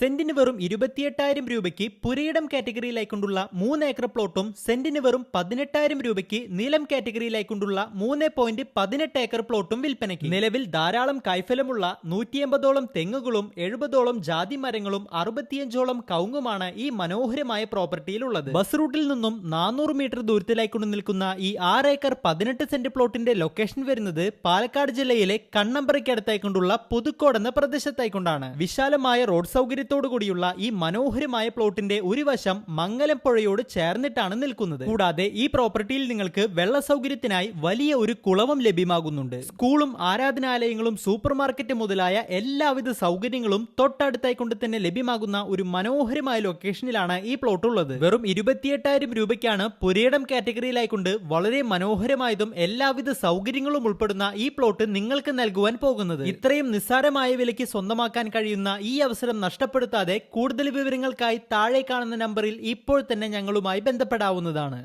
സെന്റിന് വെറും ഇരുപത്തിയെട്ടായിരം രൂപയ്ക്ക് പുരയിടം കാറ്റഗറിയിലായിക്കൊണ്ടുള്ള മൂന്ന് ഏക്കർ പ്ലോട്ടും സെന്റിന് വെറും പതിനെട്ടായിരം രൂപയ്ക്ക് നീലം കാറ്റഗറിയിലായിക്കൊണ്ടുള്ള മൂന്ന് പോയിന്റ് പതിനെട്ട് ഏക്കർ പ്ലോട്ടും വിൽപ്പനയ്ക്ക്. നിലവിൽ ധാരാളം കൈഫലമുള്ള നൂറ്റിയമ്പതോളം തെങ്ങുകളും എഴുപതോളം ജാതി മരങ്ങളും അറുപത്തിയഞ്ചോളം കൗങ്ങുമാണ് ഈ മനോഹരമായ പ്രോപ്പർട്ടിയിലുള്ളത്. ബസ് റൂട്ടിൽ നിന്നും നാനൂറ് മീറ്റർ ദൂരത്തിലായിക്കൊണ്ട് നിൽക്കുന്ന ഈ ആറ് ഏക്കർ പതിനെട്ട് സെന്റ് പ്ലോട്ടിന്റെ ലൊക്കേഷൻ വരുന്നത് പാലക്കാട് ജില്ലയിലെ കണ്ണമ്പറയ്ക്കടുത്തായിക്കൊണ്ടുള്ള പുതുക്കോട് എന്ന പ്രദേശത്തായിക്കൊണ്ടാണ്. വിശാലമായ റോഡ് സൗകര്യത്തോടു കൂടിയുള്ള ഈ മനോഹരമായ പ്ലോട്ടിന്റെ ഒരു വശം മംഗലം പുഴയോട് ചേർന്നിട്ടാണ് നിൽക്കുന്നത്. കൂടാതെ ഈ പ്രോപ്പർട്ടിയിൽ നിങ്ങൾക്ക് വെള്ള സൗകര്യത്തിനായി വലിയ ഒരു കുളവും ലഭ്യമാകുന്നുണ്ട്. സ്കൂളും ആരാധനാലയങ്ങളും സൂപ്പർ മാർക്കറ്റ് മുതലായ എല്ലാവിധ സൗകര്യങ്ങളും തൊട്ടടുത്തായി കൊണ്ട് തന്നെ ലഭ്യമാകുന്ന ഒരു മനോഹരമായ ലൊക്കേഷനിലാണ് ഈ പ്ലോട്ട് ഉള്ളത്. വെറും ഇരുപത്തിയെട്ടായിരം രൂപയ്ക്കാണ് പുരയിടം കാറ്റഗറിയിലായിക്കൊണ്ട് വളരെ മനോഹരമായതും എല്ലാവിധ സൗകര്യങ്ങളും ഉൾപ്പെടുന്ന ഈ പ്ലോട്ട് നിങ്ങൾക്ക് നൽകുവാൻ പോകുന്നത്. ഇത്രയും നിസ്സാരമായ വിലയ്ക്ക് സ്വന്തമാക്കാൻ കഴിയുന്ന ഈ അവസരം നഷ്ടപ്പെടുത്താതെ കൂടുതൽ വിവരങ്ങൾക്കായി താഴെ കാണുന്ന നമ്പറിൽ ഇപ്പോൾ തന്നെ ഞങ്ങളുമായി ബന്ധപ്പെടാവുന്നതാണ്